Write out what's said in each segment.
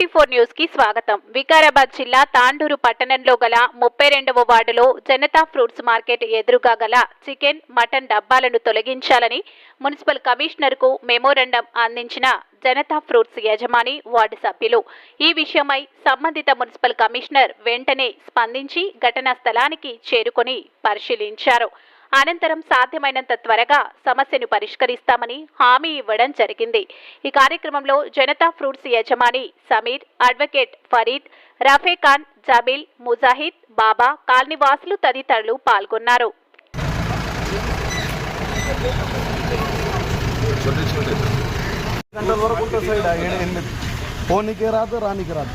Twenty four న్యూస్కి స్వాగతం. వికారాబాద్ జిల్లా తాండూరు పట్టణంలో గల ముప్పై రెండవ వార్డులో జనతా ఫ్రూట్స్ మార్కెట్ ఎదురుగా గల చికెన్ మటన్ డబ్బాలను తొలగించాలని మున్సిపల్ కమిషనర్కు మెమోరండం అందించిన జనతా ఫ్రూట్స్ యజమాని వార్డు సభ్యులు. ఈ విషయమై సంబంధిత మున్సిపల్ కమిషనర్ వెంటనే స్పందించి ఘటనా స్థలానికి చేరుకొని పరిశీలించారు. అనంతరం సాధ్యమైనంత త్వరగా సమస్యను పరిష్కరిస్తామని హామీ ఇవ్వడం జరిగింది. ఈ కార్యక్రమంలో జనతా ఫ్రూట్స్ యజమాని సమీర్ అడ్వకేట్ ఫరీద్ రఫే ఖాన్ జబీల్ ముజాహిద్ బాబా కాలనీవాసులు తదితరులు పాల్గొన్నారు. ఫోన్కే రాదు రానికి రాదు.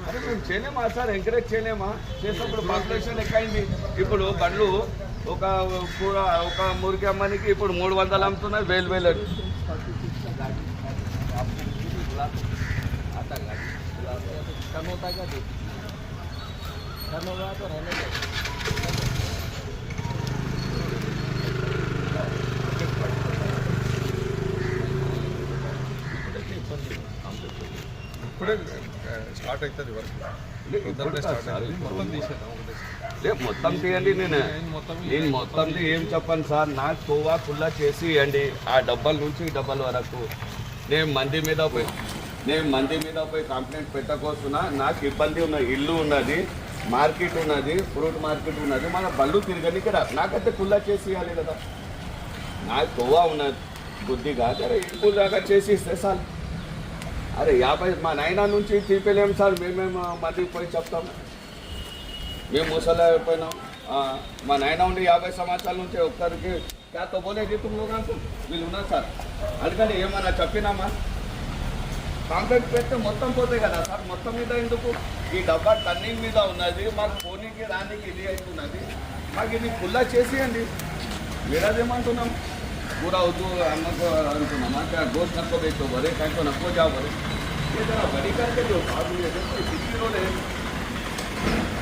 అదే మేము చేయలేమా సార్? ఎంకరేజ్ చేయలేమా? చేసినప్పుడు పాపులేషన్ ఎక్కువైంది. ఇప్పుడు బండ్లు ఒక కూర ఒక మురికి అమ్మనికి ఇప్పుడు మూడు వందలు అమ్ముతున్నాయి వేలు వేలు ఇప్పుడే స్టార్ట్ అవుతుంది వర్క్ పొద్దున్నే స్టార్ట్ అవుతుంది. లేదు మొత్తం తీయండి నేను. నేను మొత్తం ఏం చెప్పను సార్? నాకు కోవా కుల్లా చేసి ఇవ్వండి ఆ డబ్బాల నుంచి ఈ డబ్బాల వరకు. నేను మంది మీద పోయి నేను మంది మీద పోయి కంప్లైంట్ పెట్టకోస్తున్నా. నాకు ఇబ్బంది ఉన్నది. ఇల్లు ఉన్నది మార్కెట్ ఉన్నది ఫ్రూట్ మార్కెట్ ఉన్నది. మన బళ్ళు తిరగని ఇక్కడ. నాకైతే కుల్లా చేసి ఇవ్వాలి కదా. నాకు కోవా ఉన్నది బుద్ధిగా ఇంటి దాకా చేసి ఇస్తే సార్ అరే యాభై మా నాయన నుంచి తీపలేము సార్? మేమేమో మళ్ళీ పోయి చెప్తాము మేము ముసలా అయిపోయినాం మా నాయన ఉండి యాభై సంవత్సరాల నుంచి ఒకసారికి క్యాతో పోలే జీతంలో కాదు వీళ్ళు ఉన్నారు సార్. అందుకని ఏమన్నా చెప్పినామా? కాంట్రాక్ట్ పెడితే మొత్తం పోతాయి కదా సార్. మొత్తం మీద ఎందుకు? ఈ డబ్బా టన్నింగ్ మీద ఉన్నది మాకు పోనీకి రానికి ఇది అవుతున్నది. మాకు ఇది ఫుల్లా చేసేయండి. మీరాదేమంటున్నాం पूरा उद्योग हमको हमको नमाज का गोश्त हमको बेचो भरे कहीं को नको ये जरा बड़ी करके जो साधु ये देखो कितनी रोड है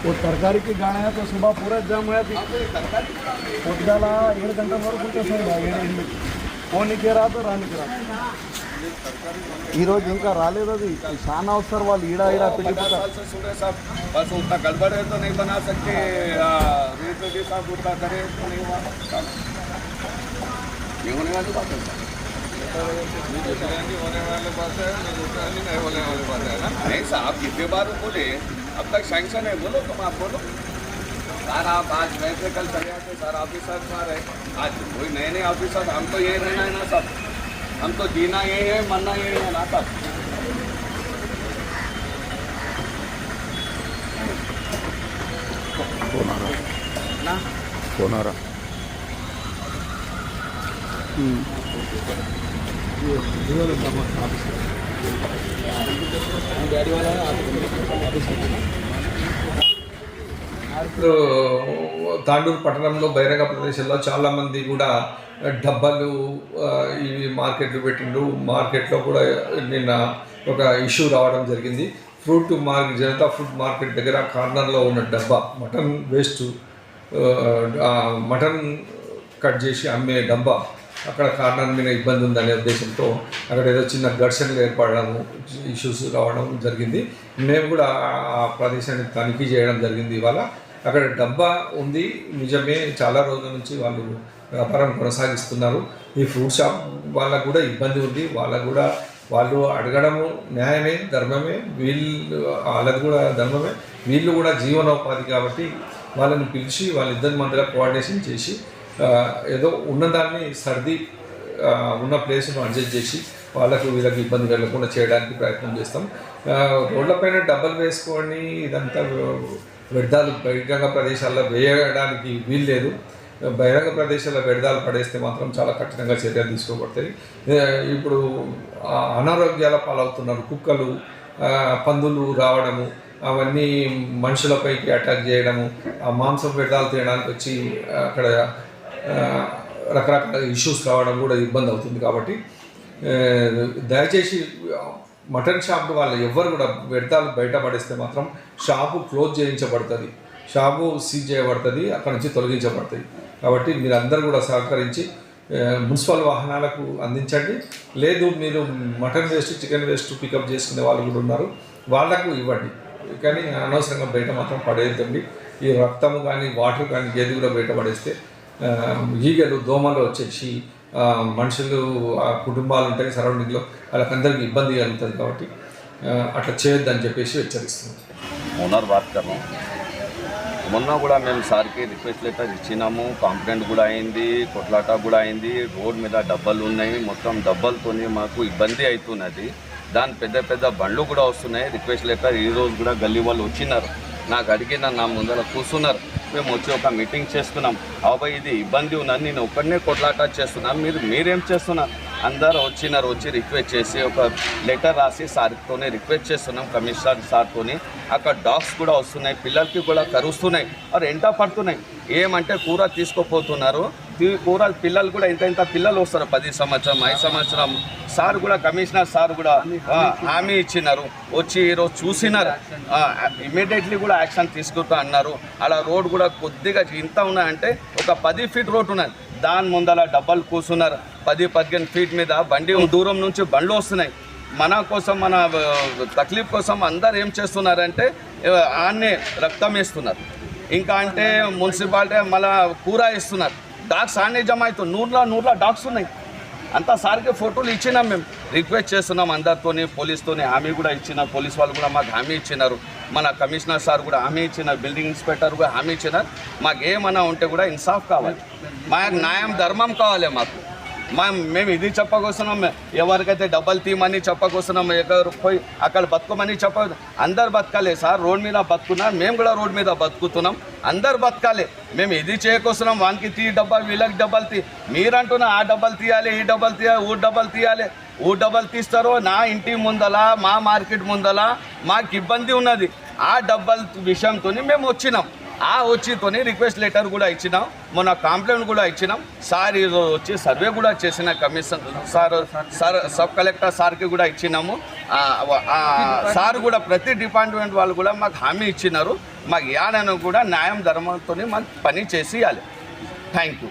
ఓ తరకారీకి గాణ తో సుబా పూరా జామ్ అయ్యా आप ये सरकारी काम है। పొద్దుగాల ఏడు గంటల వరకు ఉంటుంది సైడ్ ఏడు ఎనిమిది పోనీకే రాదు రానికి రాదు ఈరోజు ఇంకా రాలేదు అది చాలా వస్తారు వాళ్ళు ఈడ ఈడ पचास పెట్టిపోతారు साल से सुन रहे साहब बस उतना गड़बड़ है तो नहीं नहीं साहब कितने बार बोले अब तक सैंक्शन है बोलो तुम आप बोलो सर आप आज गए थे कल चले आते सर ऑफिसर सर है आज कोई नए नए ऑफिसर हम तो यही रहना है ना सब हम तो जीना यही है मरना यही है ना सब ना कोनारा हम्म। తాండూరు పట్టణంలో బహిరంగ ప్రదేశంలో చాలామంది కూడా డబ్బాలు ఇవి మార్కెట్లు పెట్టిండ్రు. మార్కెట్లో కూడా నిన్న ఒక ఇష్యూ రావడం జరిగింది. Fruit market Janata fruit market దగ్గర కార్నర్లో ఉన్న డబ్బా మటన్ వేస్ట్ మటన్ కట్ చేసి అమ్మే డబ్బా అక్కడ కార్నర్ మీద ఇబ్బంది ఉందనే ఉద్దేశంతో అక్కడ ఏదో చిన్న ఘర్షణలు ఏర్పడడం ఇష్యూస్ రావడం జరిగింది. మేము కూడా ఆ ప్రదేశాన్ని తనిఖీ చేయడం జరిగింది ఇవాళ. అక్కడ డబ్బా ఉంది. నిజమే చాలా రోజుల నుంచి వాళ్ళు వ్యాపారం కొనసాగిస్తున్నారు. ఈ ఫ్రూట్ షాప్ వాళ్ళకు కూడా ఇబ్బంది ఉంది. వాళ్ళకు కూడా వాళ్ళు అడగడము న్యాయమే ధర్మమే. వీళ్ళు వాళ్ళది కూడా ధర్మమే. వీళ్ళు కూడా జీవనోపాధి కాబట్టి వాళ్ళని పిలిచి వాళ్ళిద్దరి మధ్యలో కోఆర్డినేషన్ చేసి ఏదో ఉన్నదాన్ని సర్ది ఉన్న ప్లేస్ను అడ్జస్ట్ చేసి వాళ్ళకు వీళ్ళకి ఇబ్బంది కలగకుండా చేయడానికి ప్రయత్నం చేస్తాం. రోడ్లపైన డబ్బలు వేసుకొని ఇదంతా వ్యర్థాలు బహిరంగ ప్రదేశాల్లో వేయడానికి వీలు లేదు బహిరంగ ప్రదేశాల్లో వ్యర్థాలు పడేస్తే మాత్రం చాలా కఠినంగా చర్యలు తీసుకోబడతాయి. ఇప్పుడు అనారోగ్యాల పాలవుతున్నారు. కుక్కలు పందులు రావడము అవన్నీ మనుషులపైకి అటాక్ చేయడము ఆ మాంసం వ్యర్థాలు తినడానికి వచ్చి అక్కడ రకరకాల ఇష్యూస్ కావడం కూడా ఇబ్బంది అవుతుంది కాబట్టి దయచేసి మటన్ షాప్ వాళ్ళు ఎవ్వరు కూడా వ్యర్థాలు బయట పడేస్తే మాత్రం షాపు క్లోజ్ చేయించబడుతుంది. షాపు సీజ్ చేయబడుతుంది అక్కడ నుంచి తొలగించబడుతుంది. కాబట్టి మీరందరూ కూడా సహకరించి మున్సిపల్ వాహనాలకు అందించండి. లేదు మీరు mutton waste chicken waste pickup చేసుకునే వాళ్ళు కూడా ఉన్నారు. వాళ్ళకు ఇవ్వండి. కానీ అనవసరంగా బయట మాత్రం పడేద్దండి ఈ రక్తము కానీ వాటర్ కానీ ఏది కూడా బయట పడేస్తే ఈగలు దోమలు వచ్చేసి మనుషులు ఆ కుటుంబాలు ఉంటాయి సరౌండింగ్లో వాళ్ళకందరికీ ఇబ్బంది కలుగుతుంది కాబట్టి అట్లా చేయొద్దని చెప్పేసి హెచ్చరిస్తుంది ఓనర్ బాత్ కర్ మొన్న కూడా మేము సార్కి రిక్వెస్ట్ లెటర్ ఇచ్చినాము. కాంప్లైంట్ కూడా అయింది కొట్లాట కూడా అయింది. రోడ్ మీద డబ్బాలు ఉన్నాయి. మొత్తం డబ్బాలతోని మాకు ఇబ్బంది అవుతున్నది. దాని పెద్ద పెద్ద బండ్లు కూడా వస్తున్నాయి. రిక్వెస్ట్ లెటర్ ఈ రోజు కూడా గల్లీ వాళ్ళు వచ్చినారు. నాకు అడిగిన నా ముందర కూర్చున్నారు. మేము వచ్చి ఒక మీటింగ్ చేస్తున్నాం. అబ్బాయి ఇది ఇబ్బంది ఉన్నది. నేను ఒక్కడనే కొట్లాట చేస్తున్నాను మీరు మీరేం చేస్తున్నారు? అందరు వచ్చినారు వచ్చి రిక్వెస్ట్ చేసి ఒక లెటర్ రాసి సార్తోనే రిక్వెస్ట్ చేస్తున్నాం కమిషనర్ సార్తోని. అక్కడ డాగ్స్ కూడా వస్తున్నాయి పిల్లలకి కూడా కరుస్తున్నాయి. మరి ఎంట పడుతున్నాయి? ఏమంటే కూర తీసుకోపోతున్నారు. కూరలు కూర పిల్లలు కూడా ఇంత ఇంత పిల్లలు వస్తారు పది సంవత్సరం ఐదు సంవత్సరం. సార్ కూడా కమిషనర్ సార్ కూడా హామీ ఇచ్చినారు. వచ్చి ఈరోజు చూసినారు. ఇమీడియట్లీ కూడా యాక్షన్ తీసుకుంటా అన్నారు. అలా రోడ్ కూడా కొద్దిగా ఇంత ఉన్నాయంటే ఒక పది ఫీట్ రోడ్ ఉన్నది. దాని ముందర డబ్బాలు కూర్చున్నారు. పది పదిహేను ఫీట్ మీద బండి దూరం నుంచి బండ్లు వస్తున్నాయి. మన కోసం మన తక్లీఫ్ కోసం అందరు ఏం చేస్తున్నారంటే ఆన్నే రక్తం వేస్తున్నారు. ఇంకా అంటే మున్సిపాలిటీ మళ్ళా కూర ఇస్తున్నారు డాగ్స్ సాన్నిధ్యం అవుతుంది నూరులో నూరులో డాగ్స్ ఉన్నాయి. అంతా సార్కి ఫోటోలు ఇచ్చినాం మేము. రిక్వెస్ట్ చేస్తున్నాం అందరితోని పోలీస్తోని హామీ కూడా ఇచ్చిన పోలీస్ వాళ్ళు కూడా మాకు హామీ ఇచ్చినారు. మన కమిషనర్ సార్ కూడా హామీ ఇచ్చినారు బిల్డింగ్ ఇన్స్పెక్టర్ కూడా హామీ ఇచ్చినారు. మాకు ఏమన్నా ఉంటే కూడా ఇన్సాఫ్ కావాలి. మాకు న్యాయం ధర్మం కావాలి మాకు. మేము ఇది చెప్పకొస్తున్నాం. ఎవరికైతే డబ్బులు తీయమని చెప్పకొస్తున్నాం ఎవరు పోయి అక్కడ బతుకమని చెప్ప అందరు బతకాలి సార్. రోడ్ మీద బతుకున్నారు మేము కూడా రోడ్ మీద బతుకుతున్నాం. అందరు బతకాలి. మేము ఇది చేయకొస్తున్నాం. వానికి తీ డబ్బాలు వీళ్ళకి డబ్బాలు తీ మీరంటున్నా ఆ డబ్బాలు తీయాలి ఈ డబ్బాలు తీయాలి ఊ డబ్బాలు తీయాలి. ఊ డబ్బాలు తీస్తారో నా ఇంటి ముందల మా మార్కెట్ ముందల మాకు ఇబ్బంది ఉన్నది. ఆ డబ్బాల విషయంతో మేము వచ్చినాం. ఆ వచ్చితోని రిక్వెస్ట్ లెటర్ కూడా ఇచ్చినాం. మొన్న కంప్లైంట్ కూడా ఇచ్చినాం. సార్ ఈరోజు వచ్చి సర్వే కూడా చేసిన commission sir sir sub collector సార్కి కూడా ఇచ్చినాము. సార్ కూడా ప్రతి డిపార్ట్మెంట్ వాళ్ళు కూడా మాకు హామీ ఇచ్చినారు. మాకు యాడను కూడా న్యాయం ధర్మంతో మాకు పని చేసి ఇవ్వాలి. Thank you